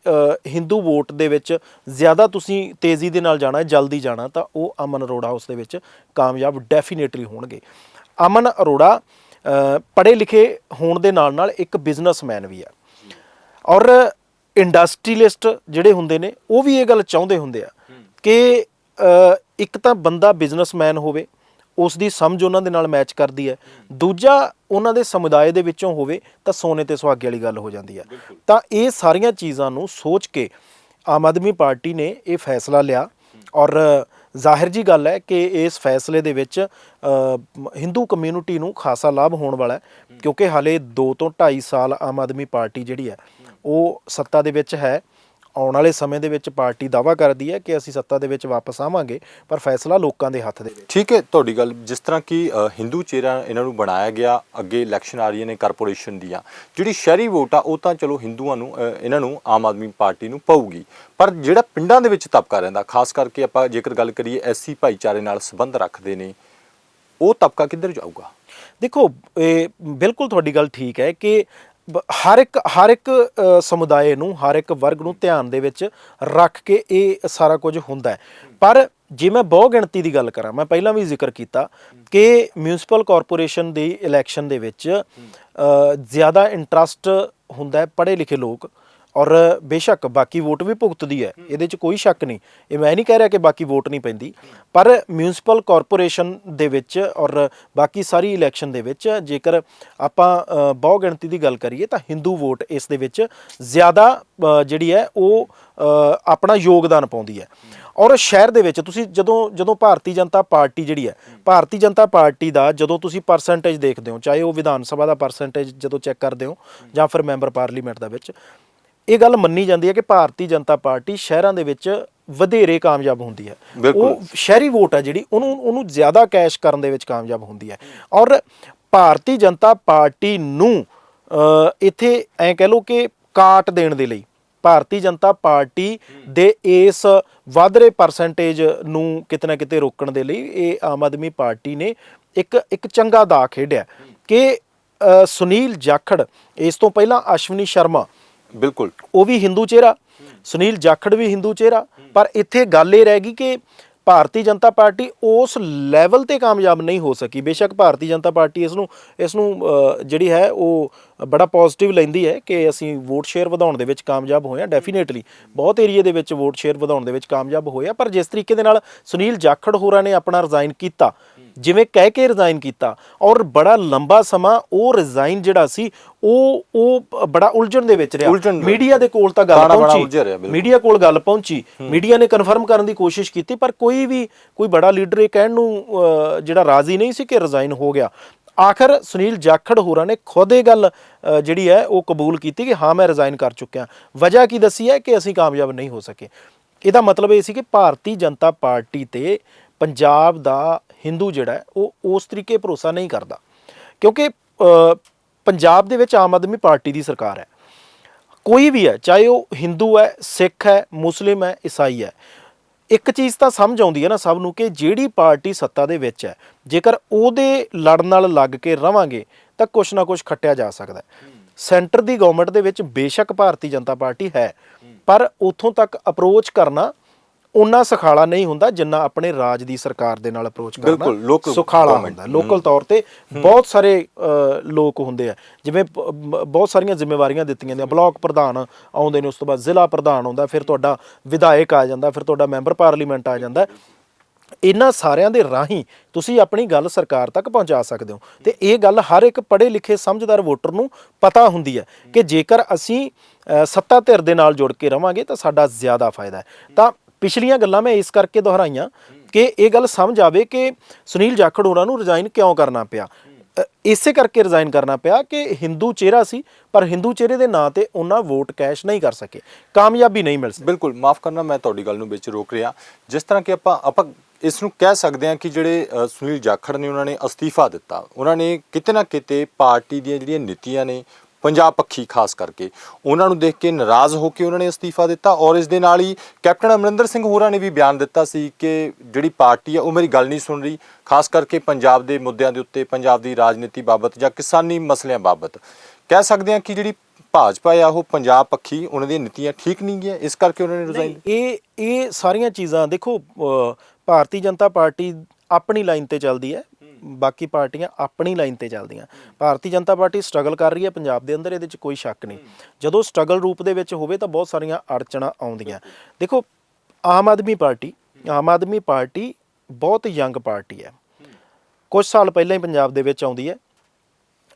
ਹਿੰਦੂ ਵੋਟ ਦੇ ਵਿੱਚ ਜ਼ਿਆਦਾ ਤੁਸੀਂ ਤੇਜ਼ੀ ਦੇ ਨਾਲ ਜਾਣਾ, ਜਲਦੀ ਜਾਣਾ, ਤਾਂ ਉਹ ਅਮਨ ਅਰੋੜਾ ਉਸ ਦੇ ਵਿੱਚ ਕਾਮਯਾਬ ਡੈਫੀਨੇਟਲੀ ਹੋਣਗੇ। ਅਮਨ ਅਰੋੜਾ ਪੜ੍ਹੇ ਲਿਖੇ ਹੋਣ ਦੇ ਨਾਲ ਨਾਲ ਇੱਕ ਬਿਜ਼ਨਸਮੈਨ ਵੀ ਆ। ਔਰ ਇੰਡਸਟਰੀਲਿਸਟ ਜਿਹੜੇ ਹੁੰਦੇ ਨੇ, ਉਹ ਵੀ ਇਹ ਗੱਲ ਚਾਹੁੰਦੇ ਹੁੰਦੇ ਆ ਕਿ ਇੱਕ ਤਾਂ ਬੰਦਾ ਬਿਜ਼ਨਸਮੈਨ ਹੋਵੇ ਉਸ ਦੀ ਸਮਝ ਉਹਨਾਂ ਦੇ ਨਾਲ ਮੈਚ ਕਰਦੀ ਹੈ। ਦੂਜਾ ਉਹਨਾਂ ਦੇ ਸਮੁਦਾਇ ਦੇ ਵਿੱਚੋਂ ਹੋਵੇ ਤਾਂ ਸੋਨੇ ਤੇ ਸੁਹਾਗੇ ਵਾਲੀ ਗੱਲ ਹੋ ਜਾਂਦੀ ਹੈ। ਤਾਂ ਇਹ ਸਾਰੀਆਂ ਚੀਜ਼ਾਂ ਨੂੰ ਸੋਚ ਕੇ ਆਮ ਆਦਮੀ ਪਾਰਟੀ ਨੇ ਇਹ ਫੈਸਲਾ ਲਿਆ। ਔਰ ਜ਼ਾਹਿਰ ਜੀ ਗੱਲ ਹੈ ਕਿ ਇਸ ਫੈਸਲੇ ਦੇ ਵਿੱਚ ਹਿੰਦੂ ਕਮਿਊਨਿਟੀ ਨੂੰ ਖਾਸਾ ਲਾਭ ਹੋਣ ਵਾਲਾ ਹੈ। ਕਿਉਂਕਿ ਹਾਲੇ 2 ਤੋਂ 2.5 ਸਾਲ ਆਮ ਆਦਮੀ ਪਾਰਟੀ ਜਿਹੜੀ ਹੈ ਉਹ ਸੱਤਾ ਦੇ ਵਿੱਚ ਹੈ। ਆਉਣ ਵਾਲੇ ਸਮੇਂ ਦੇ ਵਿੱਚ ਪਾਰਟੀ ਦਾਵਾ ਕਰਦੀ ਹੈ ਕਿ ਅਸੀਂ ਸੱਤਾ ਦੇ ਵਿੱਚ ਵਾਪਸ ਆਵਾਂਗੇ ਪਰ ਫੈਸਲਾ ਲੋਕਾਂ ਦੇ ਹੱਥ ਦੇ ਵਿੱਚ। ਠੀਕ ਹੈ ਤੁਹਾਡੀ ਗੱਲ ਜਿਸ ਤਰ੍ਹਾਂ ਕਿ ਹਿੰਦੂ ਚਿਹਰਾ ਇਹਨਾਂ ਨੂੰ ਬਣਾਇਆ ਗਿਆ ਅੱਗੇ ਇਲੈਕਸ਼ਨ ਆ ਰਹੀਆਂ ਨੇ ਕਾਰਪੋਰੇਸ਼ਨ ਦੀਆਂ। ਜਿਹੜੀ ਸ਼ਹਿਰੀ ਵੋਟ ਆ ਉਹ ਤਾਂ ਚਲੋ ਹਿੰਦੂਆਂ ਨੂੰ ਇਹਨਾਂ ਨੂੰ ਆਮ ਆਦਮੀ ਪਾਰਟੀ ਨੂੰ ਪਊਗੀ। ਪਰ ਜਿਹੜਾ ਪਿੰਡਾਂ ਦੇ ਵਿੱਚ ਤਬਕਾ ਰਹਿੰਦਾ ਖਾਸ ਕਰਕੇ ਆਪਾਂ ਜੇਕਰ ਗੱਲ ਕਰੀਏ ਐਸਸੀ ਭਾਈਚਾਰੇ ਨਾਲ ਸੰਬੰਧ ਰੱਖਦੇ ਨੇ ਉਹ ਤਬਕਾ ਕਿੱਧਰ ਜਾਊਗਾ? ਦੇਖੋ ਇਹ ਬਿਲਕੁਲ ਤੁਹਾਡੀ ਗੱਲ ਠੀਕ ਹੈ ਕਿ ਹਰ ਇੱਕ ਹਰ ਇੱਕ ਸਮੁਦਾਇ ਨੂੰ, ਹਰ ਇੱਕ ਵਰਗ ਨੂੰ ਧਿਆਨ ਦੇ ਵਿੱਚ ਰੱਖ ਕੇ ਇਹ ਸਾਰਾ ਕੁਝ ਹੁੰਦਾ ਪਰ ਜੇ ਮੈਂ ਬਹੁ ਗਿਣਤੀ ਦੀ ਗੱਲ ਕਰਾਂ, ਮੈਂ ਪਹਿਲਾਂ ਵੀ ਜ਼ਿਕਰ ਕੀਤਾ ਕਿ ਮਿਊਨਿਸਪਲ ਕਾਰਪੋਰੇਸ਼ਨ ਦੀ ਇਲੈਕਸ਼ਨ ਦੇ ਵਿੱਚ ਜ਼ਿਆਦਾ ਇੰਟਰਸਟ ਹੁੰਦਾ ਹੈ ਪੜ੍ਹੇ ਲਿਖੇ ਲੋਕ ਔਰ ਬੇਸ਼ੱਕ ਬਾਕੀ ਵੋਟ ਵੀ ਭੁਗਤਦੀ ਹੈ ਇਹਦੇ 'ਚ ਕੋਈ ਸ਼ੱਕ ਨਹੀਂ। ਇਹ ਮੈਂ ਨਹੀਂ ਕਹਿ ਰਿਹਾ ਕਿ ਬਾਕੀ ਵੋਟ ਨਹੀਂ ਪੈਂਦੀ ਪਰ ਮਿਊਨਿਸਪਲ ਕਾਰਪੋਰੇਸ਼ਨ ਦੇ ਵਿੱਚ ਔਰ ਬਾਕੀ ਸਾਰੀ ਇਲੈਕਸ਼ਨ ਦੇ ਵਿੱਚ ਜੇਕਰ ਆਪਾਂ ਅ, ਬਹੁ ਗਿਣਤੀ ਦੀ ਗੱਲ ਕਰੀਏ ਤਾਂ ਹਿੰਦੂ ਵੋਟ ਇਸ ਦੇ ਵਿੱਚ ਜ਼ਿਆਦਾ ਜਿਹੜੀ ਹੈ ਉਹ ਆਪਣਾ ਯੋਗਦਾਨ ਪਾਉਂਦੀ ਹੈ। ਔਰ ਸ਼ਹਿਰ ਦੇ ਵਿੱਚ ਤੁਸੀਂ ਜਦੋਂ ਜਦੋਂ ਭਾਰਤੀ ਜਨਤਾ ਪਾਰਟੀ ਜਿਹੜੀ ਹੈ ਭਾਰਤੀ ਜਨਤਾ ਪਾਰਟੀ ਦਾ ਜਦੋਂ ਤੁਸੀਂ ਪਰਸੈਂਟੇਜ ਦੇਖਦੇ ਹੋ ਚਾਹੇ ਉਹ ਵਿਧਾਨ ਸਭਾ ਦਾ ਪਰਸੈਂਟੇਜ ਜਦੋਂ ਚੈੱਕ ਕਰਦੇ ਹੋ ਜਾਂ ਫਿਰ ਮੈਂਬਰ ਪਾਰਲੀਮੈਂਟ ਦਾ ਵਿੱਚ ਇਹ ਗੱਲ ਮੰਨੀ ਜਾਂਦੀ ਹੈ ਕਿ ਭਾਰਤੀ ਜਨਤਾ ਪਾਰਟੀ ਸ਼ਹਿਰਾਂ ਦੇ ਵਿੱਚ ਵਧੇਰੇ ਕਾਮਯਾਬ ਹੁੰਦੀ ਹੈ। ਉਹ ਸ਼ਹਿਰੀ ਵੋਟ ਹੈ ਜਿਹੜੀ ਉਹਨੂੰ ਉਹਨੂੰ ਜ਼ਿਆਦਾ ਕੈਸ਼ ਕਰਨ ਦੇ ਵਿੱਚ ਕਾਮਯਾਬ ਹੁੰਦੀ ਹੈ। ਔਰ ਭਾਰਤੀ ਜਨਤਾ ਪਾਰਟੀ ਨੂੰ ਇੱਥੇ ਐਂ ਕਹਿ ਲਓ ਕਿ ਕਾਟ ਦੇਣ ਦੇ ਲਈ ਭਾਰਤੀ ਜਨਤਾ ਪਾਰਟੀ ਦੇ ਇਸ ਵੱਧ ਰਹੇ ਪਰਸੈਂਟੇਜ ਨੂੰ ਕਿਤੇ ਨਾ ਕਿਤੇ ਰੋਕਣ ਦੇ ਲਈ ਇਹ ਆਮ ਆਦਮੀ ਪਾਰਟੀ ਨੇ ਇੱਕ ਇੱਕ ਚੰਗਾ ਦਾ ਖੇਡਿਆ। ਕਿ ਸੁਨੀਲ ਜਾਖੜ ਇਸ ਤੋਂ ਪਹਿਲਾਂ ਅਸ਼ਵਨੀ ਸ਼ਰਮਾ ਬਿਲਕੁਲ। ਉਹ ਵੀ ਹਿੰਦੂ ਚਿਹਰਾ, ਸੁਨੀਲ ਜਾਖੜ ਵੀ ਹਿੰਦੂ ਚਿਹਰਾ, ਪਰ ਇੱਥੇ ਗੱਲ ਇਹ ਰਹਿ ਗਈ ਕਿ ਭਾਰਤੀ ਜਨਤਾ ਪਾਰਟੀ ਉਸ ਲੈਵਲ ਤੇ ਕਾਮਯਾਬ ਨਹੀਂ ਹੋ ਸਕੀ। ਬੇਸ਼ੱਕ ਭਾਰਤੀ ਜਨਤਾ ਪਾਰਟੀ ਇਸ ਨੂੰ ਇਸ ਨੂੰ ਜਿਹੜੀ ਹੈ, ਉਹ ਬੜਾ ਪੋਜ਼ਿਟਿਵ ਲੈਂਦੀ ਹੈ ਕਿ ਅਸੀਂ ਵੋਟ ਸ਼ੇਅਰ ਵਧਾਉਣ ਦੇ ਵਿੱਚ ਕਾਮਯਾਬ ਹੋਏ ਹਾਂ ਡੈਫੀਨੇਟਲੀ ਬਹੁਤ ਏਰੀਆ ਦੇ ਵਿੱਚ ਵੋਟ ਸ਼ੇਅਰ ਵਧਾਉਣ ਦੇ ਵਿੱਚ ਕਾਮਯਾਬ ਹੋਏ ਆ, ਪਰ ਜਿਸ ਤਰੀਕੇ ਦੇ ਨਾਲ ਸੁਨੀਲ ਜਾਖੜ ਹੋਰਾਂ ਨੇ ਆਪਣਾ ਰਿਜ਼ਾਈਨ ਕੀਤਾ ਜਿਵੇਂ ਕਹਿ ਕੇ ਰਿਜ਼ਾਈਨ ਕੀਤਾ ਔਰ ਬੜਾ ਲੰਬਾ ਸਮਾਂ ਉਹ ਰਿਜ਼ਾਈਨ ਜਿਹੜਾ ਸੀ ਉਹ ਉਹ ਬੜਾ ਉਲਝਣ ਦੇ ਵਿੱਚ ਰਿਹਾ। ਮੀਡੀਆ ਦੇ ਕੋਲ ਤਾਂ ਗੱਲ ਪਹੁੰਚੀ। ਮੀਡੀਆ ਕੋਲ ਗੱਲ ਪਹੁੰਚੀ। ਮੀਡੀਆ ਨੇ ਕਨਫਰਮ ਕਰਨ ਦੀ ਕੋਸ਼ਿਸ਼ ਕੀਤੀ ਪਰ ਕੋਈ ਵੀ ਕੋਈ ਬੜਾ ਲੀਡਰ ਇਹ ਕਹਿਣ ਨੂੰ ਜਿਹੜਾ ਰਾਜ਼ੀ ਨਹੀਂ ਸੀ ਕਿ ਰਿਜ਼ਾਈਨ ਹੋ ਗਿਆ। ਆਖਰ ਸੁਨੀਲ ਜਾਖੜ ਹੋਰਾਂ ਨੇ ਖੁਦ ਇਹ ਗੱਲ ਜਿਹੜੀ ਹੈ ਉਹ ਕਬੂਲ ਕੀਤੀ ਕਿ ਹਾਂ ਮੈਂ ਰਿਜ਼ਾਈਨ ਕਰ ਚੁੱਕਿਆ। ਵਜ੍ਹਾ ਕੀ ਦੱਸੀ ਹੈ ਕਿ ਅਸੀਂ ਕਾਮਯਾਬ ਨਹੀਂ ਹੋ ਸਕੇ। ਇਹਦਾ ਮਤਲਬ ਇਹ ਸੀ ਕਿ ਭਾਰਤੀ ਜਨਤਾ ਪਾਰਟੀ ਤੇ ਪੰਜਾਬ ਦਾ ਹਿੰਦੂ ਜਿਹੜਾ ਉਹ ਉਸ ਤਰੀਕੇ ਭਰੋਸਾ ਨਹੀਂ ਕਰਦਾ। ਕਿਉਂਕਿ ਪੰਜਾਬ ਦੇ ਵਿੱਚ ਆਮ ਆਦਮੀ ਪਾਰਟੀ ਦੀ ਸਰਕਾਰ ਹੈ। ਕੋਈ ਵੀ ਹੈ, ਚਾਹੇ ਉਹ ਹਿੰਦੂ ਹੈ, ਸਿੱਖ ਹੈ, ਮੁਸਲਿਮ ਹੈ, ਈਸਾਈ ਹੈ, ਇੱਕ ਚੀਜ਼ ਤਾਂ ਸਮਝ ਆਉਂਦੀ ਹੈ ਨਾ ਸਭ ਨੂੰ ਕਿ ਜਿਹੜੀ ਪਾਰਟੀ ਸੱਤਾ ਦੇ ਵਿੱਚ ਹੈ, ਜੇਕਰ ਉਹਦੇ ਲੜਨ ਨਾਲ ਲੱਗ ਕੇ ਰਵਾਂਗੇ, ਤਾਂ ਕੁਛ ਨਾ ਕੁਛ ਖੱਟਿਆ ਜਾ ਸਕਦਾ ਸੈਂਟਰ ਦੀ ਗਵਰਨਮੈਂਟ ਦੇ ਵਿੱਚ ਬੇਸ਼ੱਕ ਭਾਰਤੀ ਜਨਤਾ ਪਾਰਟੀ ਹੈ, ਪਰ ਉਥੋਂ ਤੱਕ ਅਪਰੋਚ ਕਰਨਾ ਉਨਾ ਸਖਾਲਾ ਨਹੀਂ ਹੁੰਦਾ ਜਿੰਨਾ ਆਪਣੇ ਰਾਜ ਦੀ ਸਰਕਾਰ ਦੇ ਨਾਲ ਅਪਰੋਚ ਕਰਨਾ ਸੁਖਾਲਾ ਹੁੰਦਾ। ਲੋਕਲ ਤੌਰ ਤੇ ਬਹੁਤ ਸਾਰੇ ਲੋਕ ਹੁੰਦੇ ਆ। ਜਿਵੇਂ ਬਹੁਤ ਸਾਰੀਆਂ ਜ਼ਿੰਮੇਵਾਰੀਆਂ ਦਿੱਤੀਆਂ ਨੇ ਬਲਾਕ ਪ੍ਰਧਾਨ ਆਉਂਦੇ ਨੇ ਉਸ ਤੋਂ ਬਾਅਦ ਜ਼ਿਲ੍ਹਾ ਪ੍ਰਧਾਨ ਆਉਂਦਾ ਫਿਰ ਤੁਹਾਡਾ ਵਿਧਾਇਕ ਆ ਜਾਂਦਾ ਫਿਰ ਤੁਹਾਡਾ ਮੈਂਬਰ ਪਾਰਲੀਮੈਂਟ ਆ ਜਾਂਦਾ। ਇਹਨਾਂ ਸਾਰਿਆਂ ਦੇ ਰਾਹੀਂ ਤੁਸੀਂ ਆਪਣੀ ਗੱਲ ਸਰਕਾਰ ਤੱਕ ਪਹੁੰਚਾ ਸਕਦੇ ਹੋ। ਤੇ ਇਹ ਗੱਲ ਹਰ ਇੱਕ ਪੜ੍ਹੇ ਲਿਖੇ ਸਮਝਦਾਰ ਵੋਟਰ ਨੂੰ ਪਤਾ ਹੁੰਦੀ ਹੈ ਕਿ ਜੇਕਰ ਅਸੀਂ ਸੱਤਾ ਧਿਰ ਦੇ ਨਾਲ ਜੁੜ ਕੇ ਰਵਾਂਗੇ ਤਾਂ ਸਾਡਾ ਜ਼ਿਆਦਾ ਫਾਇਦਾ ਹੈ। ਤਾਂ ਪਿਛਲੀਆਂ ਗੱਲਾਂ ਮੈਂ ਇਸ ਕਰਕੇ ਦੁਹਰਾਈਆਂ ਕਿ ਇਹ ਗੱਲ ਸਮਝ ਆਵੇ ਕਿ ਸੁਨੀਲ ਜਾਖੜ ਹੋਰਾਂ ਨੂੰ ਰਿਜ਼ਾਈਨ ਕਿਉਂ ਕਰਨਾ ਪਿਆ? ਇਸੇ ਕਰਕੇ ਰਿਜ਼ਾਈਨ ਕਰਨਾ ਪਿਆ ਕਿ ਹਿੰਦੂ ਚਿਹਰਾ ਸੀ, ਪਰ ਹਿੰਦੂ ਚਿਹਰੇ ਦੇ ਨਾਂ ਤੇ ਉਹਨਾਂ ਵੋਟ ਕੈਸ਼ ਨਹੀਂ ਕਰ ਸਕੇ। ਕਾਮਯਾਬੀ ਨਹੀਂ ਮਿਲ ਸਕੀ। ਬਿਲਕੁਲ, ਮਾਫ ਕਰਨਾ, ਮੈਂ ਤੁਹਾਡੀ ਗੱਲ ਨੂੰ ਵਿੱਚ ਰੋਕ ਰਿਹਾ। ਜਿਸ ਤਰ੍ਹਾਂ ਕਿ ਆਪਾਂ ਆਪਾਂ ਇਸ ਨੂੰ ਕਹਿ ਸਕਦੇ ਹਾਂ ਕਿ ਜਿਹੜੇ ਸੁਨੀਲ ਜਾਖੜ ਨੇ ਉਹਨਾਂ ਨੇ ਅਸਤੀਫਾ ਦਿੱਤਾ। ਉਹਨਾਂ ਨੇ ਕਿਤੇ ਨਾ ਕਿਤੇ ਪਾਰਟੀ ਦੀਆਂ ਜਿਹੜੀਆਂ ਨੀਤੀਆਂ ਨੇ ਪੰਜਾਬ ਪੱਖੀ ਖਾਸ ਕਰਕੇ। ਉਹਨਾਂ ਨੂੰ ਦੇਖ ਕੇ ਨਾਰਾਜ਼ ਹੋ ਕੇ ਉਹਨਾਂ ਨੇ ਅਸਤੀਫਾ ਦਿੱਤਾ ਔਰ ਇਸ ਦੇ ਨਾਲ ਹੀ ਕੈਪਟਨ ਅਮਰਿੰਦਰ ਸਿੰਘ ਹੋਰਾਂ ਨੇ ਵੀ ਬਿਆਨ ਦਿੱਤਾ ਸੀ ਕਿ ਜਿਹੜੀ ਪਾਰਟੀ ਆ ਉਹ ਮੇਰੀ ਗੱਲ ਨਹੀਂ ਸੁਣ ਰਹੀ ਖਾਸ ਕਰਕੇ ਪੰਜਾਬ ਦੇ ਮੁੱਦਿਆਂ ਦੇ ਉੱਤੇ ਪੰਜਾਬ ਦੀ ਰਾਜਨੀਤੀ ਬਾਬਤ ਜਾਂ ਕਿਸਾਨੀ ਮਸਲਿਆਂ ਬਾਬਤ। ਕਹਿ ਸਕਦੇ ਹਾਂ ਕਿ ਜਿਹੜੀ ਭਾਜਪਾ ਆ ਉਹ ਪੰਜਾਬ ਪੱਖੀ ਉਹਨਾਂ ਦੀਆਂ ਨੀਤੀਆਂ ਠੀਕ ਨਹੀਂ ਗਈਆਂ ਇਸ ਕਰਕੇ ਉਹਨਾਂ ਨੇ ਰਿਜ਼ਾਈਨ ਇਹ ਇਹ ਸਾਰੀਆਂ ਚੀਜ਼ਾਂ ਦੇਖੋ ਭਾਰਤੀ ਜਨਤਾ ਪਾਰਟੀ ਆਪਣੀ ਲਾਈਨ ਤੇ ਚੱਲਦੀ ਹੈ। ਬਾਕੀ ਪਾਰਟੀਆਂ ਆਪਣੀ ਲਾਈਨ ਤੇ ਚੱਲਦੀਆਂ। ਭਾਰਤੀ ਜਨਤਾ ਪਾਰਟੀ ਸਟਰਗਲ ਕਰ ਰਹੀ ਹੈ ਪੰਜਾਬ ਦੇ ਅੰਦਰ ਇਹਦੇ ਵਿੱਚ ਕੋਈ ਸ਼ੱਕ ਨਹੀਂ। ਜਦੋਂ ਸਟਰਗਲ ਰੂਪ ਦੇ ਵਿੱਚ ਹੋਵੇ ਤਾਂ ਬਹੁਤ ਸਾਰੀਆਂ ਅੜਚਣਾਂ ਆਉਂਦੀਆਂ। ਦੇਖੋ ਆਮ ਆਦਮੀ ਪਾਰਟੀ ਆਮ ਆਦਮੀ ਪਾਰਟੀ ਬਹੁਤ ਯੰਗ ਪਾਰਟੀ ਹੈ। ਕੁਝ ਸਾਲ ਪਹਿਲਾਂ ਹੀ ਪੰਜਾਬ ਦੇ ਵਿੱਚ ਆਉਂਦੀ ਹੈ।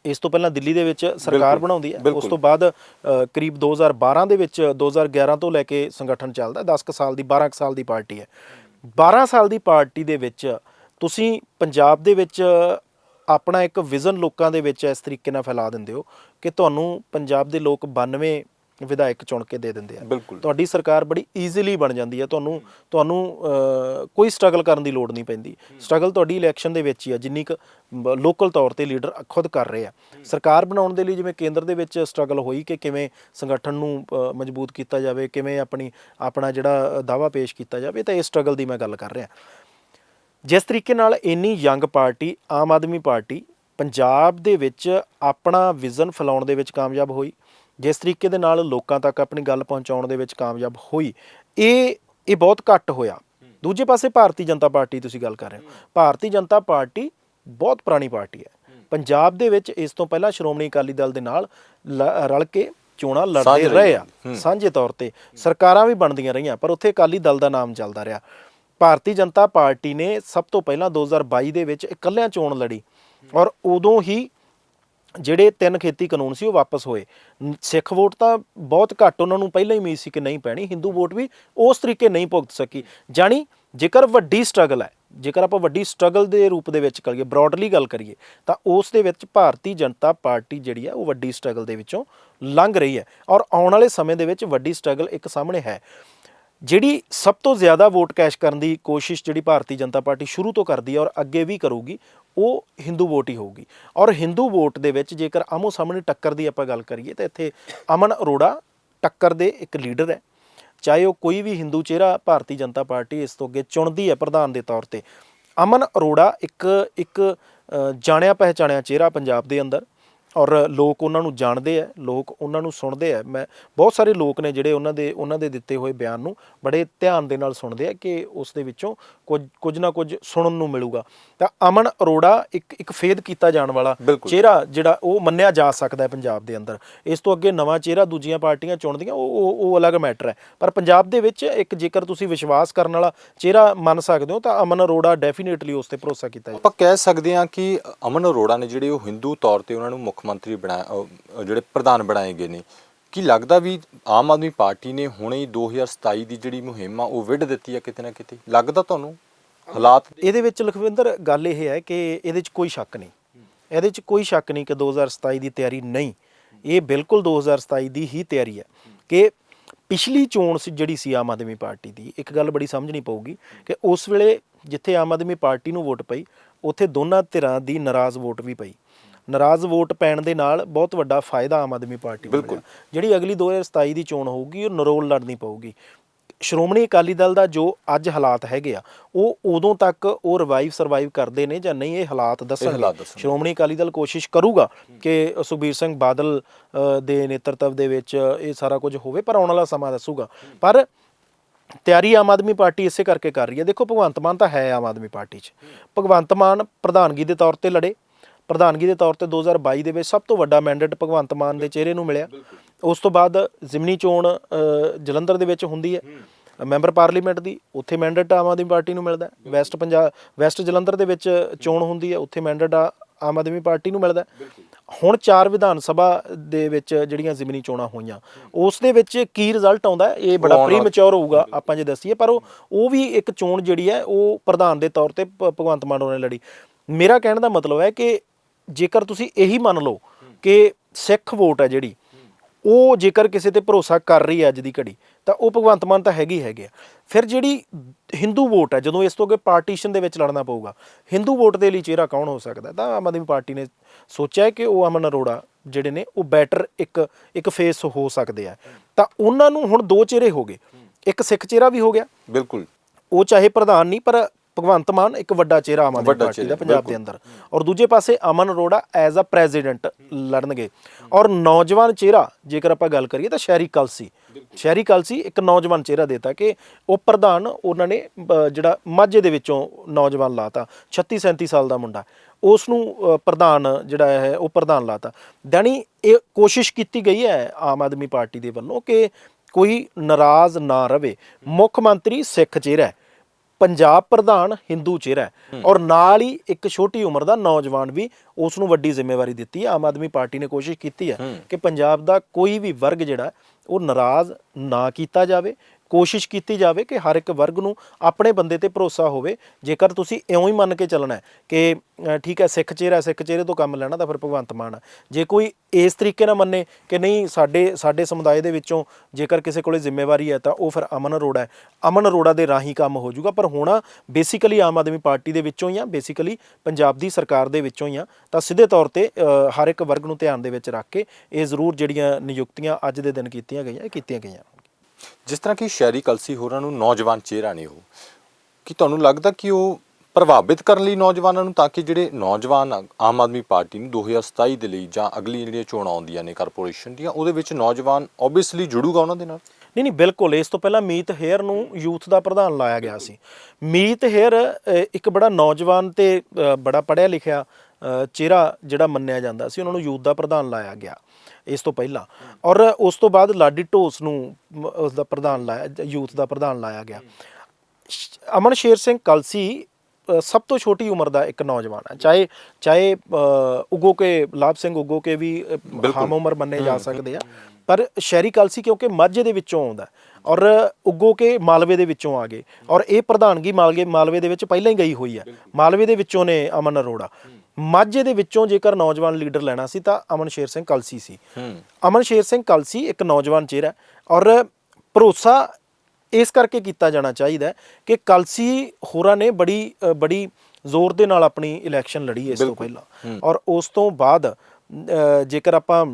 ਇਸ ਤੋਂ ਪਹਿਲਾਂ ਦਿੱਲੀ ਦੇ ਵਿੱਚ ਸਰਕਾਰ ਬਣਾਉਂਦੀ ਹੈ। ਉਸ। ਤੋਂ ਬਾਅਦ ਕਰੀਬ 2012 ਦੇ ਵਿੱਚ 2011 ਤੋਂ ਲੈ ਕੇ ਸੰਗਠਨ ਚੱਲਦਾ। 10 ਕੁ ਸਾਲ ਦੀ 12 ਕੁ ਸਾਲ ਦੀ ਪਾਰਟੀ ਹੈ। 12 ਸਾਲ ਦੀ ਪਾਰਟੀ ਦੇ ਵਿੱਚ ਤੁਸੀਂ ਪੰਜਾਬ ਦੇ ਵਿੱਚ ਆਪਣਾ ਇੱਕ ਵਿਜ਼ਨ ਲੋਕਾਂ ਦੇ ਵਿੱਚ ਇਸ ਤਰੀਕੇ ਨਾਲ ਫੈਲਾ ਦਿੰਦੇ ਹੋ ਕਿ ਤੁਹਾਨੂੰ ਪੰਜਾਬ ਦੇ ਲੋਕ 92 ਵਿਧਾਇਕ ਚੁਣ ਕੇ ਦੇ ਦਿੰਦੇ ਆ। ਤੁਹਾਡੀ ਸਰਕਾਰ ਬੜੀ ਈਜ਼ੀਲੀ ਬਣ ਜਾਂਦੀ ਹੈ ਤੁਹਾਨੂੰ ਤੁਹਾਨੂੰ ਕੋਈ ਸਟਰਗਲ ਕਰਨ ਦੀ ਲੋੜ ਨਹੀਂ ਪੈਂਦੀ। ਸਟਰਗਲ ਤੁਹਾਡੀ ਇਲੈਕਸ਼ਨ ਦੇ ਵਿੱਚ ਹੀ ਆ ਜਿੰਨੀ ਕੁ ਲੋਕਲ ਤੌਰ ਤੇ ਲੀਡਰ ਖੁਦ ਕਰ ਰਹੇ ਆ। ਸਰਕਾਰ ਬਣਾਉਣ ਦੇ ਲਈ ਜਿਵੇਂ ਕੇਂਦਰ ਦੇ ਵਿੱਚ ਸਟਰਗਲ ਹੋਈ ਕਿ ਕਿਵੇਂ ਸੰਗਠਨ ਨੂੰ ਮਜ਼ਬੂਤ ਕੀਤਾ ਜਾਵੇ ਕਿਵੇਂ ਆਪਣੀ ਆਪਣਾ ਜਿਹੜਾ ਦਾਵਾ ਪੇਸ਼ ਕੀਤਾ ਜਾਵੇ ਤਾਂ ਇਸ ਸਟਰਗਲ ਦੀ ਮੈਂ ਗੱਲ ਕਰ ਰਿਹਾ। ਜਿਸ ਤਰੀਕੇ ਨਾਲ ਇੰਨੀ young party Aam Aadmi party Punjab ਦੇ ਵਿੱਚ ਆਪਣਾ ਵਿਜ਼ਨ ਫੈਲਾਉਣ ਦੇ ਵਿੱਚ ਕਾਮਯਾਬ ਹੋਈ ਜਿਸ ਤਰੀਕੇ ਦੇ ਨਾਲ ਲੋਕਾਂ ਤੱਕ ਆਪਣੀ ਗੱਲ ਪਹੁੰਚਾਉਣ ਦੇ ਵਿੱਚ ਕਾਮਯਾਬ ਹੋਈ ਇਹ ਇਹ ਬਹੁਤ ਘੱਟ ਹੋਇਆ। ਦੂਜੇ ਪਾਸੇ ਭਾਰਤੀ ਜਨਤਾ ਪਾਰਟੀ ਤੁਸੀਂ ਗੱਲ ਕਰ ਰਹੇ ਹੋ। ਭਾਰਤੀ ਜਨਤਾ ਪਾਰਟੀ ਬਹੁਤ ਪੁਰਾਣੀ ਪਾਰਟੀ ਹੈ। ਪੰਜਾਬ ਦੇ ਵਿੱਚ ਇਸ ਤੋਂ ਪਹਿਲਾਂ ਸ਼੍ਰੋਮਣੀ ਅਕਾਲੀ ਦਲ ਦੇ ਨਾਲ ਰਲ ਕੇ ਚੋਣਾਂ ਲੜਦੇ ਰਹੀ ਆ। ਸਾਂਝੇ ਤੌਰ ਤੇ ਸਰਕਾਰਾਂ ਵੀ ਬਣਦੀਆਂ ਰਹੀਆਂ ਪਰ ਉੱਥੇ ਅਕਾਲੀ ਦਲ ਦਾ ਨਾਮ ਚੱਲਦਾ ਰਿਹਾ। ਭਾਰਤੀ ਜਨਤਾ ਪਾਰਟੀ ਨੇ ਸਭ ਤੋਂ ਪਹਿਲਾਂ 2022 ਦੇ ਵਿੱਚ ਇਕੱਲਿਆਂ ਚੋਣ ਲੜੀ ਔਰ ਉਦੋਂ ਹੀ ਜਿਹੜੇ ਤਿੰਨ ਖੇਤੀ ਕਾਨੂੰਨ ਸੀ ਉਹ ਵਾਪਸ ਹੋਏ। ਸਿੱਖ ਵੋਟ ਤਾਂ ਬਹੁਤ ਘੱਟ ਉਹਨਾਂ ਨੂੰ ਪਹਿਲਾਂ ਹੀ ਉਮੀਦ ਸੀ ਕਿ ਨਹੀਂ ਪੈਣੀ, ਹਿੰਦੂ ਵੋਟ ਵੀ ਉਸ ਤਰੀਕੇ ਨਹੀਂ ਭੁਗਤ ਸਕੀ। ਜਾਣੀ ਜੇਕਰ ਵੱਡੀ ਸਟਰਗਲ ਹੈ, ਜੇਕਰ ਆਪਾਂ ਵੱਡੀ ਸਟਰਗਲ ਦੇ ਰੂਪ ਦੇ ਵਿੱਚ ਕਰੀਏ ਬ੍ਰੌਡਲੀ ਗੱਲ ਕਰੀਏ, ਤਾਂ ਉਸ ਦੇ ਵਿੱਚ ਭਾਰਤੀ ਜਨਤਾ ਪਾਰਟੀ ਜਿਹੜੀ ਹੈ ਉਹ ਵੱਡੀ ਸਟਰਗਲ ਦੇ ਵਿੱਚੋਂ ਲੰਘ ਰਹੀ ਹੈ। ਔਰ ਆਉਣ ਵਾਲੇ ਸਮੇਂ ਦੇ ਵਿੱਚ ਵੱਡੀ ਸਟਰਗਲ ਇੱਕ ਸਾਹਮਣੇ ਹੈ। ਜਿਹੜੀ ਸਭ ਤੋਂ ਜ਼ਿਆਦਾ ਵੋਟ ਕੈਸ਼ ਕਰਨ ਦੀ ਕੋਸ਼ਿਸ਼ ਜਿਹੜੀ ਭਾਰਤੀ ਜਨਤਾ ਪਾਰਟੀ ਸ਼ੁਰੂ ਤੋਂ ਕਰਦੀ ਹੈ ਔਰ ਅੱਗੇ ਵੀ ਕਰੂਗੀ, ਉਹ ਹਿੰਦੂ ਵੋਟ ਹੀ ਹੋਊਗੀ। ਔਰ ਹਿੰਦੂ ਵੋਟ ਦੇ ਵਿੱਚ ਜੇਕਰ ਆਮੋ ਸਾਹਮਣੇ ਟੱਕਰ ਦੀ ਆਪਾਂ ਗੱਲ ਕਰੀਏ ਤਾਂ ਇੱਥੇ ਅਮਨ ਅਰੋੜਾ ਟੱਕਰ ਦੇ ਇੱਕ ਲੀਡਰ ਹੈ। ਚਾਹੇ ਉਹ ਕੋਈ ਵੀ ਹਿੰਦੂ ਚਿਹਰਾ ਭਾਰਤੀ ਜਨਤਾ ਪਾਰਟੀ ਇਸ ਤੋਂ ਅੱਗੇ ਚੁਣਦੀ ਹੈ ਪ੍ਰਧਾਨ ਦੇ ਤੌਰ ਤੇ। ਅਮਨ ਅਰੋੜਾ ਇੱਕ ਇੱਕ ਜਾਣਿਆ ਪਹਿਚਾਣਿਆ ਚਿਹਰਾ ਪੰਜਾਬ ਦੇ ਅੰਦਰ। ਔਰ ਲੋਕ ਉਹਨਾਂ ਨੂੰ ਜਾਣਦੇ ਆ ਲੋਕ ਉਹਨਾਂ ਨੂੰ ਸੁਣਦੇ ਆ। ਮੈਂ ਬਹੁਤ ਸਾਰੇ ਲੋਕ ਨੇ ਜਿਹੜੇ ਉਹਨਾਂ ਦੇ ਉਹਨਾਂ ਦੇ ਦਿੱਤੇ ਹੋਏ ਬਿਆਨ ਨੂੰ ਬੜੇ ਧਿਆਨ ਦੇ ਨਾਲ ਸੁਣਦੇ ਆ ਕਿ ਉਸ ਦੇ ਵਿੱਚੋਂ ਕੁਝ ਕੁਝ ਨਾ ਕੁਝ ਸੁਣਨ ਨੂੰ ਮਿਲੂਗਾ। ਤਾਂ ਅਮਨ ਅਰੋੜਾ ਇੱਕ ਇੱਕ ਫੇਦ ਕੀਤਾ ਜਾਣ ਵਾਲਾ। ਚਿਹਰਾ ਜਿਹੜਾ ਉਹ ਮੰਨਿਆ ਜਾ ਸਕਦਾ ਹੈ ਪੰਜਾਬ ਦੇ ਅੰਦਰ। ਇਸ ਤੋਂ ਅੱਗੇ ਨਵਾਂ ਚਿਹਰਾ ਦੂਜੀਆਂ ਪਾਰਟੀਆਂ ਚੁਣਦੀਆਂ ਉਹ ਉਹ ਉਹ ਅਲੱਗ ਮੈਟਰ ਹੈ। ਪਰ ਪੰਜਾਬ ਦੇ ਵਿੱਚ ਇੱਕ ਜੇਕਰ ਤੁਸੀਂ ਵਿਸ਼ਵਾਸ ਕਰਨ ਵਾਲਾ ਚਿਹਰਾ ਮੰਨ ਸਕਦੇ ਹੋ ਤਾਂ ਅਮਨ ਅਰੋੜਾ ਡੈਫੀਨੇਟਲੀ ਉਸ ਤੇ ਭਰੋਸਾ ਕੀਤਾ ਜਾਵੇ ਆਪਾਂ ਕਹਿ ਸਕਦੇ ਹਾਂ ਕਿ ਅਮਨ ਅਰੋੜਾ ਨੇ ਜਿਹੜੇ ਉਹ ਹਿੰਦੂ ਤੌਰ ਤੇ ਉਹਨਾਂ ਨੂੰ ਮੁੱਖ ਮੰਤਰੀ ਬਣਾਇਆ ਜਿਹੜੇ ਪ੍ਰਧਾਨ ਬਣਾਏ ਗਏ ਨੇ। ਕੀ ਲੱਗਦਾ ਵੀ ਆਮ ਆਦਮੀ ਪਾਰਟੀ ਨੇ ਹੁਣੇ ਹੀ 2027 ਦੀ ਜਿਹੜੀ ਮੁਹਿੰਮ ਆ, ਉਹ ਵਿੱਢ ਦਿੱਤੀ ਆ ਕਿਤੇ ਨਾ ਕਿਤੇ? ਲੱਗਦਾ ਤੁਹਾਨੂੰ ਹਾਲਾਤ? ਇਹਦੇ ਵਿੱਚ ਲਖਵਿੰਦਰ, ਗੱਲ ਇਹ ਹੈ ਕਿ ਇਹਦੇ 'ਚ ਕੋਈ ਸ਼ੱਕ ਨਹੀਂ। ਇਹਦੇ 'ਚ ਕੋਈ ਸ਼ੱਕ ਨਹੀਂ ਕਿ 2027 ਦੀ ਤਿਆਰੀ ਨਹੀਂ। ਇਹ ਬਿਲਕੁਲ 2027 ਦੀ ਹੀ ਤਿਆਰੀ ਹੈ ਕਿ ਪਿਛਲੀ ਚੋਣ ਸੀ ਜਿਹੜੀ ਸੀ ਆਮ ਆਦਮੀ ਪਾਰਟੀ ਦੀ, ਇੱਕ ਗੱਲ ਬੜੀ ਸਮਝਣੀ ਪਊਗੀ ਕਿ ਉਸ ਵੇਲੇ ਜਿੱਥੇ ਆਮ ਆਦਮੀ ਪਾਰਟੀ ਨੂੰ ਵੋਟ ਪਈ, ਉੱਥੇ ਦੋਨਾਂ ਧਿਰਾਂ ਦੀ ਨਾਰਾਜ਼ ਵੋਟ ਵੀ ਪਈ। ਨਾਰਾਜ਼ ਵੋਟ ਪੈਣ ਦੇ ਨਾਲ ਬਹੁਤ ਵੱਡਾ ਫਾਇਦਾ ਆਮ ਆਦਮੀ ਪਾਰਟੀ ਨੂੰ ਬਿਲਕੁਲ। ਮਿਲਿਆ ਜਿਹੜੀ ਅਗਲੀ 2027 ਦੀ ਚੋਣ ਹੋਊਗੀ ਉਹ ਨਰੋਲ ਲੜਨੀ ਪਊਗੀ। ਸ਼੍ਰੋਮਣੀ ਅਕਾਲੀ ਦਲ ਦਾ ਜੋ ਅੱਜ ਹਾਲਾਤ ਹੈਗੇ ਆ ਉਹ ਉਦੋਂ ਤੱਕ ਉਹ ਰਿਵਾਈਵ ਸਰਵਾਈਵ ਕਰਦੇ ਨੇ ਜਾਂ ਨਹੀਂ ਇਹ ਹਾਲਾਤ ਦੱਸਣਗੇ। ਦੱਸਣਗੇ। ਸ਼੍ਰੋਮਣੀ ਅਕਾਲੀ ਦਲ ਕੋਸ਼ਿਸ਼ ਕਰੂਗਾ ਕਿ ਸੁਖਬੀਰ ਸਿੰਘ ਬਾਦਲ ਅ, ਦੇ ਨੇਤਰਤਵ ਦੇ ਵਿੱਚ ਇਹ ਸਾਰਾ ਕੁਝ ਹੋਵੇ ਪਰ ਆਉਣ ਵਾਲਾ ਸਮਾਂ ਦੱਸੂਗਾ। ਪਰ ਤਿਆਰੀ ਆਮ ਆਦਮੀ ਪਾਰਟੀ ਇਸੇ ਕਰਕੇ ਕਰ ਰਹੀ ਹੈ। ਦੇਖੋ ਭਗਵੰਤ ਮਾਨ ਤਾਂ ਹੈ ਆਮ ਆਦਮੀ ਪਾਰਟੀ 'ਚ। ਭਗਵੰਤ ਮਾਨ ਪ੍ਰਧਾਨਗੀ ਦੇ ਤੌਰ ਤੇ ਲੜੇ। ਪ੍ਰਧਾਨਗੀ ਦੇ ਤੌਰ ਤੇ 2022 ਦੇ ਵਿੱਚ ਸਭ ਤੋਂ ਵੱਡਾ ਮੈਂਡੇਟ ਭਗਵੰਤ ਮਾਨ ਦੇ ਚਿਹਰੇ ਨੂੰ ਮਿਲਿਆ। ਉਸ ਤੋਂ ਬਾਅਦ ਜ਼ਿਮਨੀ ਚੋਣ ਜਲੰਧਰ ਦੇ ਵਿੱਚ ਹੁੰਦੀ ਹੈ। ਮੈਂਬਰ ਪਾਰਲੀਮੈਂਟ ਦੀ ਉੱਥੇ ਮੈਂਡੇਟ ਆਮ ਆਦਮੀ ਪਾਰਟੀ ਨੂੰ ਮਿਲਦਾ। ਵੈਸਟ ਪੰਜਾਬ ਵੈਸਟ ਜਲੰਧਰ ਦੇ ਵਿੱਚ ਚੋਣ ਹੁੰਦੀ ਹੈ ਉੱਥੇ ਮੈਂਡੇਟ ਆਮ ਆਦਮੀ ਪਾਰਟੀ ਨੂੰ ਮਿਲਦਾ। ਹੁਣ ਚਾਰ ਵਿਧਾਨ ਸਭਾ ਦੇ ਵਿੱਚ ਜਿਹੜੀਆਂ ਜ਼ਿਮਨੀ ਚੋਣਾਂ ਹੋਈਆਂ ਉਸ ਦੇ ਵਿੱਚ ਕੀ ਰਿਜ਼ਲਟ ਆਉਂਦਾ ਇਹ ਬੜਾ ਪ੍ਰੀਮੈਚੁਰ ਹੋਊਗਾ ਆਪਾਂ ਜੇ ਦੱਸੀਏ ਪਰ ਉਹ ਉਹ ਵੀ ਇੱਕ ਚੋਣ ਜਿਹੜੀ ਹੈ ਉਹ ਪ੍ਰਧਾਨ ਦੇ ਤੌਰ ਤੇ ਭਗਵੰਤ ਮਾਨ ਨੇ ਲੜੀ। ਮੇਰਾ ਕਹਿਣ ਦਾ ਮਤਲਬ ਹੈ ਕਿ ਜੇਕਰ ਤੁਸੀਂ ਇਹੀ ਮੰਨ ਲਓ ਕਿ ਸਿੱਖ ਵੋਟ ਹੈ ਜਿਹੜੀ ਉਹ ਜੇਕਰ ਕਿਸੇ ਤੇ ਭਰੋਸਾ ਕਰ ਰਹੀ ਹੈ ਅੱਜ ਦੀ ਘੜੀ ਤਾਂ ਉਹ ਭਗਵੰਤ ਮਾਨ ਤਾਂ ਹੈਗੀ ਹੈਗੇ ਆ। ਫਿਰ ਜਿਹੜੀ ਹਿੰਦੂ ਵੋਟ ਹੈ ਜਦੋਂ ਇਸ ਤੋਂ ਅੱਗੇ ਪਾਰਟੀਸ਼ਨ ਦੇ ਵਿੱਚ ਲੜਨਾ ਪਊਗਾ ਹਿੰਦੂ ਵੋਟ ਦੇ ਲਈ ਚਿਹਰਾ ਕੌਣ ਹੋ ਸਕਦਾ? ਤਾਂ ਆਮ ਆਦਮੀ ਪਾਰਟੀ ਨੇ ਸੋਚਿਆ ਕਿ ਉਹ ਅਮਨ ਅਰੋੜਾ ਜਿਹੜੇ ਨੇ ਉਹ ਬੈਟਰ ਇੱਕ ਇੱਕ ਫੇਸ ਹੋ ਸਕਦੇ ਆ। ਤਾਂ ਉਹਨਾਂ ਨੂੰ ਹੁਣ ਦੋ ਚਿਹਰੇ ਹੋ ਗਏ। ਇੱਕ ਸਿੱਖ ਚਿਹਰਾ ਵੀ ਹੋ ਗਿਆ। ਬਿਲਕੁਲ। ਉਹ ਚਾਹੇ ਪ੍ਰਧਾਨ ਨਹੀਂ ਪਰ ਭਗਵੰਤ ਮਾਨ ਇੱਕ ਵੱਡਾ ਚਿਹਰਾ ਆਮ ਆਦਮੀ ਪਾਰਟੀ ਦਾ ਪੰਜਾਬ ਦੇ ਅੰਦਰ। ਔਰ ਦੂਜੇ ਪਾਸੇ Aman Arora as a president ਲੜਨਗੇ। ਔਰ ਨੌਜਵਾਨ ਚਿਹਰਾ ਜੇਕਰ ਆਪਾਂ ਗੱਲ ਕਰੀਏ ਤਾਂ ਸ਼ਹਿਰੀ ਕਲਸੀ। ਸ਼ਹਿਰੀ ਕਲਸੀ ਇੱਕ ਨੌਜਵਾਨ ਚਿਹਰਾ ਦੇਤਾ ਕਿ ਉਹ ਪ੍ਰਧਾਨ ਉਹਨਾਂ ਨੇ ਜਿਹੜਾ ਮਾਝੇ ਦੇ ਵਿੱਚੋਂ ਨੌਜਵਾਨ ਲਾਤਾ 36 37 ਸਾਲ ਦਾ ਮੁੰਡਾ। ਉਸ ਨੂੰ ਪ੍ਰਧਾਨ ਜਿਹੜਾ ਹੈ ਉਹ ਪ੍ਰਧਾਨ ਲਾਤਾ। ਯਾਨੀ ਇਹ ਕੋਸ਼ਿਸ਼ ਕੀਤੀ ਗਈ ਹੈ ਆਮ ਆਦਮੀ ਪਾਰਟੀ ਦੇ ਵੱਲੋਂ ਕਿ ਕੋਈ ਨਾਰਾਜ਼ ਨਾ ਰਵੇ। ਮੁੱਖ ਮੰਤਰੀ ਸਿੱਖ ਚਿਹਰਾ ਹੈ। ਪੰਜਾਬ ਪ੍ਰਧਾਨ ਹਿੰਦੂ ਚਿਹਰਾ ਹੈ ਔਰ ਨਾਲ ਹੀ ਇੱਕ ਛੋਟੀ ਉਮਰ ਦਾ ਨੌਜਵਾਨ ਵੀ ਉਸ ਨੂੰ ਵੱਡੀ ਜ਼ਿੰਮੇਵਾਰੀ ਦਿੱਤੀ ਹੈ। ਆਮ ਆਦਮੀ ਪਾਰਟੀ ਨੇ ਕੋਸ਼ਿਸ਼ ਕੀਤੀ ਹੈ ਕਿ ਪੰਜਾਬ ਦਾ ਕੋਈ ਵੀ ਵਰਗ ਜਿਹੜਾ ਉਹ ਨਾਰਾਜ਼ ਨਾ ਕੀਤਾ ਜਾਵੇ ਕੋਸ਼ਿਸ਼ ਕੀਤੀ ਜਾਵੇ ਕਿ ਹਰ ਇੱਕ ਵਰਗ ਨੂੰ ਆਪਣੇ ਬੰਦੇ ਤੇ ਭਰੋਸਾ ਹੋਵੇ। ਜੇਕਰ ਤੁਸੀਂ ਇਉਂ ਹੀ ਮੰਨ ਕੇ ਚੱਲਣਾ ਕਿ ਠੀਕ ਹੈ, ਸਿੱਖ ਚਿਹਰਾ ਸਿੱਖ ਚਿਹਰੇ ਤੋਂ ਕੰਮ ਲੈਣਾ, ਤਾਂ ਫਿਰ ਭਗਵੰਤ ਮਾਨ ਜੇ ਕੋਈ ਇਸ ਤਰੀਕੇ ਨਾਲ ਮੰਨੇ ਕਿ ਨਹੀਂ, ਸਾਡੇ ਸਾਡੇ ਸਮੁਦਾਇ ਦੇ ਵਿੱਚੋਂ ਜੇਕਰ ਕਿਸੇ ਕੋਲੇ ਜ਼ਿੰਮੇਵਾਰੀ ਹੈ, ਤਾਂ ਉਹ ਫਿਰ ਅਮਨ ਅਰੋੜਾ ਹੈ। ਅਮਨ ਅਰੋੜਾ ਦੇ ਰਾਹੀਂ ਕੰਮ ਹੋ ਜਾਊਗਾ, ਪਰ ਹੋਣਾ ਬੇਸਿਕਲੀ ਆਮ ਆਦਮੀ ਪਾਰਟੀ ਦੇ ਵਿੱਚੋਂ ਹੀ ਆ, ਬੇਸਿਕਲੀ ਪੰਜਾਬ ਦੀ ਸਰਕਾਰ ਦੇ ਵਿੱਚੋਂ ਹੀ ਆ। ਤਾਂ ਸਿੱਧੇ ਤੌਰ ਤੇ ਹਰ ਇੱਕ ਵਰਗ ਨੂੰ ਧਿਆਨ ਦੇ ਵਿੱਚ ਰੱਖ ਕੇ ਇਹ ਜ਼ਰੂਰ ਜਿਹੜੀਆਂ ਨਿਯੁਕਤੀਆਂ ਅੱਜ ਦੇ ਦਿਨ ਕੀਤੀਆਂ ਗਈਆਂ, ਇਹ ਕੀਤੀਆਂ ਗਈਆਂ। ਜਿਸ ਤਰ੍ਹਾਂ ਕਿ ਸ਼ਹਿਰੀ ਕਲਸੀ ਹੋਰਾਂ ਨੂੰ ਨੌਜਵਾਨ ਚਿਹਰਾ ਨੇ ਉਹ ਕਿ ਤੁਹਾਨੂੰ ਲੱਗਦਾ ਕਿ ਉਹ ਪ੍ਰਭਾਵਿਤ ਕਰਨ ਲਈ ਨੌਜਵਾਨਾਂ ਨੂੰ ਤਾਂ ਕਿ ਜਿਹੜੇ ਨੌਜਵਾਨ ਆਮ ਆਦਮੀ ਪਾਰਟੀ ਨੂੰ 2027 ਦੇ ਲਈ ਜਾਂ ਅਗਲੀ ਜਿਹੜੀਆਂ ਚੋਣਾਂ ਆਉਂਦੀਆਂ ਨੇ ਕਾਰਪੋਰੇਸ਼ਨ ਦੀਆਂ, ਉਹਦੇ ਵਿੱਚ ਨੌਜਵਾਨ ਆਬਵੀਅਸਲੀ ਜੁੜੂਗਾ ਉਹਨਾਂ ਦੇ ਨਾਲ? ਨਹੀਂ ਨਹੀਂ, ਬਿਲਕੁਲ, ਇਸ ਤੋਂ ਪਹਿਲਾਂ ਮੀਤ ਹੇਅਰ ਨੂੰ ਯੂਥ ਦਾ ਪ੍ਰਧਾਨ ਲਾਇਆ ਗਿਆ ਸੀ। ਮੀਤ ਹੇਅਰ ਇੱਕ ਬੜਾ ਨੌਜਵਾਨ ਤੇ ਬੜਾ ਪੜ੍ਹਿਆ ਲਿਖਿਆ ਚਿਹਰਾ ਜਿਹੜਾ ਮੰਨਿਆ ਜਾਂਦਾ ਸੀ, ਉਹਨਾਂ ਨੂੰ ਯੂਥ ਦਾ ਪ੍ਰਧਾਨ ਲਾਇਆ ਗਿਆ। ਇਸ ਤੋਂ ਪਹਿਲਾਂ। ਔਰ ਉਸ ਤੋਂ ਬਾਅਦ ਲਾਡੀ ਢੋਸ ਨੂੰ ਉਸ ਦਾ ਪ੍ਰਧਾਨ ਲਾਇਆ ਯੂਥ ਦਾ ਪ੍ਰਧਾਨ ਲਾਇਆ ਗਿਆ। ਅਮਨ ਸ਼ੇਰ ਸਿੰਘ ਕਲਸੀ ਸਭ ਤੋਂ ਛੋਟੀ ਉਮਰ ਦਾ ਇੱਕ ਨੌਜਵਾਨ ਹੈ। ਚਾਹੇ ਚਾਹੇ ਉਗੋ ਕੇ ਲਾਭ ਸਿੰਘ ਉਗੋ ਕੇ ਵੀ ਹਮ ਉਮਰ ਮੰਨੇ ਜਾ ਸਕਦੇ ਆ। ਪਰ ਸ਼ਹਿਰੀ ਕਲਸੀ ਕਿਉਂਕਿ ਮਾਝੇ ਦੇ ਵਿੱਚੋਂ ਆਉਂਦਾ ਔਰ ਉਗੋ ਕੇ ਮਾਲਵੇ ਦੇ ਵਿੱਚੋਂ ਆ ਗਏ। ਔਰ ਇਹ ਪ੍ਰਧਾਨਗੀ ਮਾਲਵੇ ਮਾਲਵੇ ਦੇ ਵਿੱਚ ਪਹਿਲਾਂ ਹੀ ਗਈ ਹੋਈ ਹੈ। ਮਾਲਵੇ ਦੇ ਵਿੱਚੋਂ ਨੇ ਅਮਨ ਅਰੋੜਾ। ਮਾਝੇ ਦੇ ਵਿੱਚੋਂ ਜੇਕਰ ਨੌਜਵਾਨ ਲੀਡਰ ਲੈਣਾ ਸੀ ਤਾਂ ਅਮਨ ਸ਼ੇਰ ਸਿੰਘ ਕਲਸੀ ਸੀ। ਅਮਨ ਸ਼ੇਰ ਸਿੰਘ ਕਲਸੀ ਇੱਕ ਨੌਜਵਾਨ ਚਿਹਰਾ ਔਰ ਭਰੋਸਾ ਇਸ ਕਰਕੇ ਕੀਤਾ ਜਾਣਾ ਚਾਹੀਦਾ ਕਿ ਕਲਸੀ ਹੋਰਾਂ ਨੇ ਬੜੀ ਬੜੀ ਜ਼ੋਰ ਦੇ ਨਾਲ ਆਪਣੀ ਇਲੈਕਸ਼ਨ ਲੜੀ ਇਸ ਤੋਂ ਪਹਿਲਾਂ। ਔਰ ਉਸ ਤੋਂ ਬਾਅਦ ਜੇਕਰ ਆਪਾਂ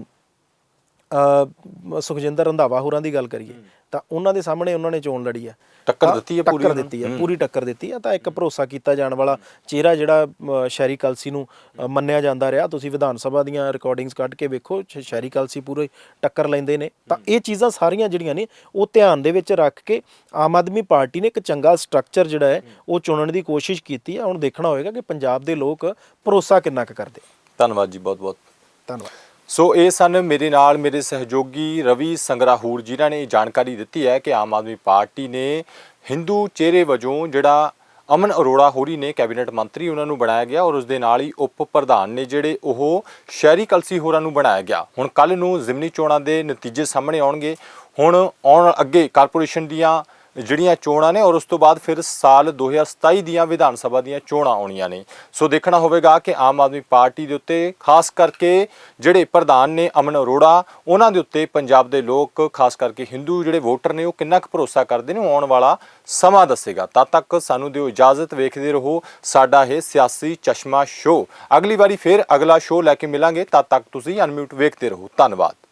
ਸੁਖਜਿੰਦਰ ਰੰਧਾਵਾ ਹੋਰਾਂ ਦੀ ਗੱਲ ਕਰੀਏ ਤਾਂ ਉਹਨਾਂ ਦੇ ਸਾਹਮਣੇ ਉਹਨਾਂ ਨੇ ਚੋਣ ਲੜੀ ਹੈ ਟੱਕਰ ਦਿੱਤੀ ਹੈ ਪੂਰੀ ਟੱਕਰ। ਦਿੱਤੀ ਹੈ। ਪੂਰੀ ਟੱਕਰ ਦਿੱਤੀ ਹੈ ਤਾਂ ਇੱਕ ਭਰੋਸਾ ਕੀਤਾ ਜਾਣ ਵਾਲਾ ਚਿਹਰਾ ਜਿਹੜਾ ਅ, ਸ਼ਹਿਰੀ ਕਲਸੀ ਨੂੰ ਮੰਨਿਆ ਜਾਂਦਾ ਰਿਹਾ। ਤੁਸੀਂ ਵਿਧਾਨ ਸਭਾ ਦੀਆਂ ਰਿਕਾਰਡਿੰਗਸ ਕੱਢ ਕੇ ਵੇਖੋ ਸ਼- ਸ਼ਹਿਰੀ ਕਲਸੀ ਪੂਰੇ ਟੱਕਰ ਲੈਂਦੇ ਨੇ। ਤਾਂ ਇਹ ਚੀਜ਼ਾਂ ਸਾਰੀਆਂ ਜਿਹੜੀਆਂ ਨੇ ਉਹ ਧਿਆਨ ਦੇ ਵਿੱਚ ਰੱਖ ਕੇ ਆਮ ਆਦਮੀ ਪਾਰਟੀ ਨੇ ਇੱਕ ਚੰਗਾ ਸਟਰਕਚਰ ਜਿਹੜਾ ਹੈ ਉਹ ਚੁਣਨ ਦੀ ਕੋਸ਼ਿਸ਼ ਕੀਤੀ ਹੈ ਹੁਣ ਦੇਖਣਾ ਹੋਏਗਾ ਕਿ ਪੰਜਾਬ ਦੇ ਲੋਕ ਭਰੋਸਾ ਕਿੰਨਾ ਕੁ ਕਰਦੇ ਧੰਨਵਾਦ ਜੀ ਬਹੁਤ ਬਹੁਤ ਧੰਨਵਾਦ। ਸੋ ਇਹ ਸਨ ਮੇਰੇ ਨਾਲ ਮੇਰੇ ਸਹਿਯੋਗੀ ਰਵੀ ਸੰਗਰਾਹੂਰ ਜਿਨ੍ਹਾਂ ਨੇ ਜਾਣਕਾਰੀ ਦਿੱਤੀ ਹੈ ਕਿ ਆਮ ਆਦਮੀ ਪਾਰਟੀ ਨੇ ਹਿੰਦੂ ਚਿਹਰੇ ਵਜੋਂ ਜਿਹੜਾ ਅਮਨ ਅਰੋੜਾ ਹੋਰੀ ਨੇ ਕੈਬਨਿਟ ਮੰਤਰੀ ਉਹਨਾਂ ਨੂੰ ਬਣਾਇਆ ਗਿਆ ਔਰ ਉਸ ਦੇ ਨਾਲ ਹੀ ਉਪ ਪ੍ਰਧਾਨ ਨੇ ਜਿਹੜੇ ਉਹ ਸ਼ਹਿਰੀ ਕਲਸੀ ਹੋਰਾਂ ਨੂੰ ਬਣਾਇਆ ਗਿਆ। ਹੁਣ ਕੱਲ ਨੂੰ ਜ਼ਿਮਨੀ ਚੋਣਾਂ ਦੇ ਨਤੀਜੇ ਸਾਹਮਣੇ ਆਉਣਗੇ। ਹੁਣ ਆਉਣ ਅੱਗੇ ਕਾਰਪੋਰੇਸ਼ਨ ਦੀਆਂ ਜਿਹੜੀਆਂ ਚੋਣਾਂ ਨੇ ਔਰ ਉਸ ਤੋਂ ਬਾਅਦ ਫਿਰ ਸਾਲ 2027 ਦੀਆਂ ਵਿਧਾਨ ਸਭਾ ਦੀਆਂ ਚੋਣਾਂ ਆਉਣੀਆਂ ਨੇ। ਸੋ ਦੇਖਣਾ ਹੋਵੇਗਾ ਕਿ ਆਮ ਆਦਮੀ ਪਾਰਟੀ ਦੇ ਉੱਤੇ, ਖਾਸ ਕਰਕੇ ਜਿਹੜੇ ਪ੍ਰਧਾਨ ਨੇ ਅਮਨ ਅਰੋੜਾ, ਉਹਨਾਂ ਦੇ ਉੱਤੇ ਪੰਜਾਬ ਦੇ ਲੋਕ, ਖਾਸ ਕਰਕੇ ਹਿੰਦੂ ਜਿਹੜੇ ਵੋਟਰ ਨੇ, ਉਹ ਕਿੰਨਾ ਕੁ ਭਰੋਸਾ ਕਰਦੇ ਨੇ, ਉਹ ਆਉਣ ਵਾਲਾ ਸਮਾਂ ਦੱਸੇਗਾ। ਤਦ ਤੱਕ ਸਾਨੂੰ ਦਿਓ ਇਜਾਜ਼ਤ, ਵੇਖਦੇ ਰਹੋ। ਸਾਡਾ ਇਹ ਸਿਆਸੀ ਚਸ਼ਮਾ ਸ਼ੋ ਅਗਲੀ ਵਾਰੀ ਫਿਰ ਅਗਲਾ ਸ਼ੋ ਲੈ ਕੇ ਮਿਲਾਂਗੇ। ਤਦ ਤੱਕ ਤੁਸੀਂ ਅਨਮਿਊਟ ਵੇਖਦੇ ਰਹੋ। ਧੰਨਵਾਦ।